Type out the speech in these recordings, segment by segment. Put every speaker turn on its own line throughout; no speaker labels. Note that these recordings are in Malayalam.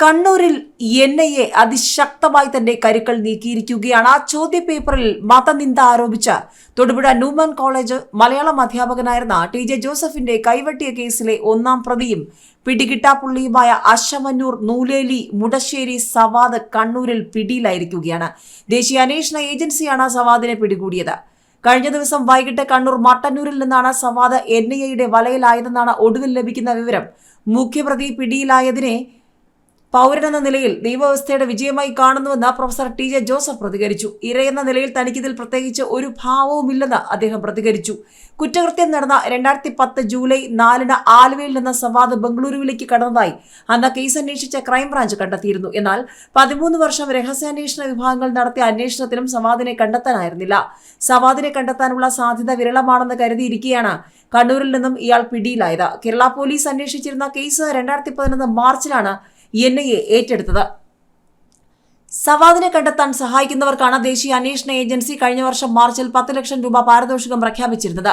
കണ്ണൂരിൽ എൻ ഐ എ അതിശക്തമായി തന്നെ കരുക്കൾ നീക്കിയിരിക്കുകയാണ്. ആ ചോദ്യ പേപ്പറിൽ മതനിന്ദ ആരോപിച്ച തൊടുപുഴ ന്യൂമൻ കോളേജ് മലയാളം അധ്യാപകനായിരുന്ന ടി ജെ ജോസഫിന്റെ കൈവെട്ടിയ കേസിലെ ഒന്നാം പ്രതിയും പിടികിട്ടാപ്പുള്ളിയുമായ അശമന്നൂർ നൂലേലി മുടശ്ശേരി സവാദ് കണ്ണൂരിൽ പിടിയിലായിരിക്കുകയാണ്. ദേശീയ അന്വേഷണ ഏജൻസിയാണ് സവാദിനെ പിടികൂടിയത്. കഴിഞ്ഞ ദിവസം വൈകിട്ട് കണ്ണൂർ മട്ടന്നൂരിൽ നിന്നാണ് സവാദ് എൻ ഐ എയുടെ വലയിലായതെന്നാണ് ഒടുവിൽ ലഭിക്കുന്ന വിവരം. മുഖ്യപ്രതി പിടിയിലായതിനെ പൗരനെന്ന നിലയിൽ നിയമവ്യവസ്ഥയുടെ വിജയമായി കാണുന്നുവെന്ന് പ്രൊഫസർ ടി ജെ ജോസഫ് പ്രതികരിച്ചു. ഇരയെന്ന നിലയിൽ തനിക്കിതിൽ പ്രത്യേകിച്ച് ഒരു ഭാവവുമില്ലെന്ന് അദ്ദേഹം പ്രതികരിച്ചു. കുറ്റകൃത്യം നടന്ന രണ്ടായിരത്തി പത്ത് ജൂലൈ നാലിന് ആലുവയിൽ നിന്ന് സംവാദ് ബംഗളൂരുവിലേക്ക് കടന്നതായി അന്ന് കേസ് അന്വേഷിച്ച ക്രൈംബ്രാഞ്ച് കണ്ടെത്തിയിരുന്നു. എന്നാൽ പതിമൂന്ന് വർഷം രഹസ്യാന്വേഷണ വിഭാഗങ്ങൾ നടത്തിയ അന്വേഷണത്തിലും സവാദിനെ കണ്ടെത്താനായിരുന്നില്ല. സവാദിനെ കണ്ടെത്താനുള്ള സാധ്യത വിരളമാണെന്ന് കരുതിയിരിക്കെയാണ് കണ്ണൂരിൽ നിന്നും ഇയാൾ പിടിയിലായത്. കേരള പോലീസ് അന്വേഷിച്ചിരുന്ന കേസ് രണ്ടായിരത്തി പതിനൊന്ന് മാർച്ചിലാണ് എൻ ഐ എ ഏറ്റെടുത്തത്. സവാദിനെ കണ്ടെത്താൻ സഹായിക്കുന്നവർക്കാണ് ദേശീയ അന്വേഷണ ഏജൻസി കഴിഞ്ഞ വർഷം മാർച്ചിൽ പത്ത് ലക്ഷം രൂപ പാരിതോഷികം പ്രഖ്യാപിച്ചിരുന്നത്.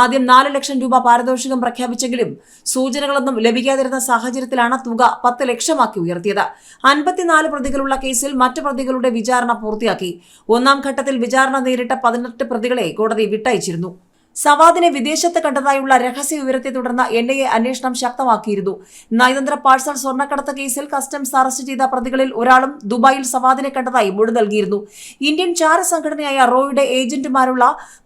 ആദ്യം നാല് ലക്ഷം രൂപ പാരിതോഷികം പ്രഖ്യാപിച്ചെങ്കിലും സൂചനകളൊന്നും ലഭിക്കാതിരുന്ന സാഹചര്യത്തിലാണ് തുക പത്ത് ലക്ഷമാക്കി ഉയർത്തിയത്. അൻപത്തിനാല് പ്രതികളുള്ള കേസിൽ മറ്റ് പ്രതികളുടെ വിചാരണ പൂർത്തിയാക്കി. ഒന്നാം ഘട്ടത്തിൽ വിചാരണ നേരിട്ട പതിനെട്ട് പ്രതികളെ കോടതി വിട്ടയച്ചിരുന്നു. സവാദിനെ വിദേശത്ത് കണ്ടതായുള്ള രഹസ്യ വിവരത്തെ തുടർന്ന് എൻ ഐ എ അന്വേഷണം ശക്തമാക്കിയിരുന്നു. നയതന്ത്ര പാഴ്സൽ സ്വർണക്കടത്ത് കേസിൽ കസ്റ്റംസ് അറസ്റ്റ് ചെയ്ത പ്രതികളിൽ ഒരാളും ദുബായിൽ സവാദിനെ കണ്ടതായി മൊഴി നൽകിയിരുന്നു. ഇന്ത്യൻ ചാര സംഘടനയായ റോയുടെ ഏജന്റുമാരുള്ള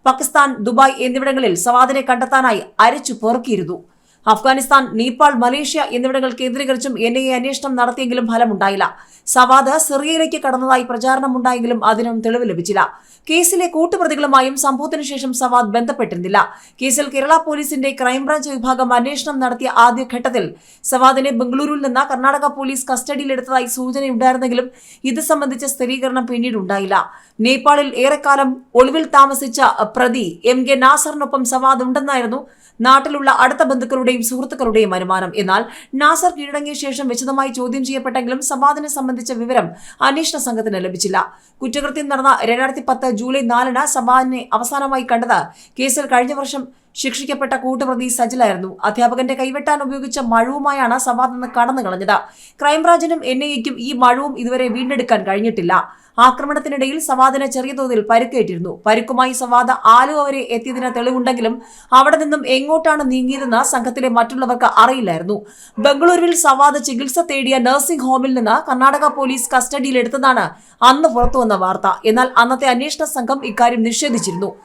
പാകിസ്ഥാൻ ദുബായ് എന്നിവിടങ്ങളിൽ സവാദിനെ കണ്ടെത്താനായി അരച്ചു പെറുക്കിയിരുന്നു. അഫ്ഗാനിസ്ഥാൻ നേപ്പാൾ മലേഷ്യ എന്നിവിടങ്ങൾ കേന്ദ്രീകരിച്ചും എൻ ഐ എ അന്വേഷണം നടത്തിയെങ്കിലും ഫലമുണ്ടായില്ല. സവാദ് സിറിയയിലേക്ക് കടന്നതായി പ്രചാരണമുണ്ടായെങ്കിലും അതിനും തെളിവ് ലഭിച്ചില്ല. കേസിലെ കൂട്ടുപ്രതികളുമായും സംഭവത്തിനു ശേഷം സവാദ് ബന്ധപ്പെട്ടിരുന്നില്ല. കേസിൽ കേരള പോലീസിന്റെ ക്രൈംബ്രാഞ്ച് വിഭാഗം അന്വേഷണം നടത്തിയ ആദ്യഘട്ടത്തിൽ സവാദിനെ ബംഗളൂരുവിൽ നിന്ന് കർണാടക പോലീസ് കസ്റ്റഡിയിലെടുത്തതായി സൂചനയുണ്ടായിരുന്നെങ്കിലും ഇത് സംബന്ധിച്ച സ്ഥിരീകരണം പിന്നീടുണ്ടായില്ല. നേപ്പാളിൽ ഏറെക്കാലം ഒളിവിൽ താമസിച്ച പ്രതി എം കെ നാസറിനൊപ്പം സവാദ് ഉണ്ടെന്നായിരുന്നു നാട്ടിലുള്ള അടുത്ത ബന്ധുക്കളുടെയും സുഹൃത്തുക്കളുടെയും അനുമാനം എന്നാൽ നാസർ കീഴടങ്ങിയ ശേഷം വിശദമായി ചോദ്യം ചെയ്യപ്പെട്ടെങ്കിലും സവാദിനെ സംബന്ധിച്ച വിവരം അന്വേഷണ സംഘത്തിന് ലഭിച്ചില്ല. കുറ്റകൃത്യം നടന്ന രണ്ടായിരത്തി പത്ത് ജൂലൈ നാലിന് സവാദിനെ അവസാനമായി കണ്ടത് കേസിൽ കഴിഞ്ഞ വർഷം ശിക്ഷിക്കപ്പെട്ട കൂട്ടുപ്രതി സജിലായിരുന്നു. അധ്യാപകന്റെ കൈവെട്ടാൻ ഉപയോഗിച്ച മഴവുമായാണ് സവാദ് നിന്ന് കടന്നു കളഞ്ഞത്. ക്രൈംബ്രാഞ്ചിനും എൻ ഐ എക്കും ഈ മഴവും ഇതുവരെ വീണ്ടെടുക്കാൻ കഴിഞ്ഞിട്ടില്ല. ആക്രമണത്തിനിടയിൽ സവാദിന് ചെറിയ തോതിൽ പരുക്കേറ്റിരുന്നു. പരുക്കുമായി സവാദ് ആലു വരെ എത്തിയതിന് തെളിവുണ്ടെങ്കിലും അവിടെ നിന്നും എങ്ങോട്ടാണ് നീങ്ങിയതെന്ന് സംഘത്തിലെ മറ്റുള്ളവർക്ക് അറിയില്ലായിരുന്നു. ബംഗളൂരുവിൽ സവാദ് ചികിത്സ തേടിയ നഴ്സിംഗ് ഹോമിൽ നിന്ന് കർണാടക പോലീസ് കസ്റ്റഡിയിലെടുത്തതാണ് അന്ന് പുറത്തുവന്ന വാർത്ത. എന്നാൽ അന്നത്തെ അന്വേഷണ സംഘം ഇക്കാര്യം നിഷേധിച്ചിരുന്നു.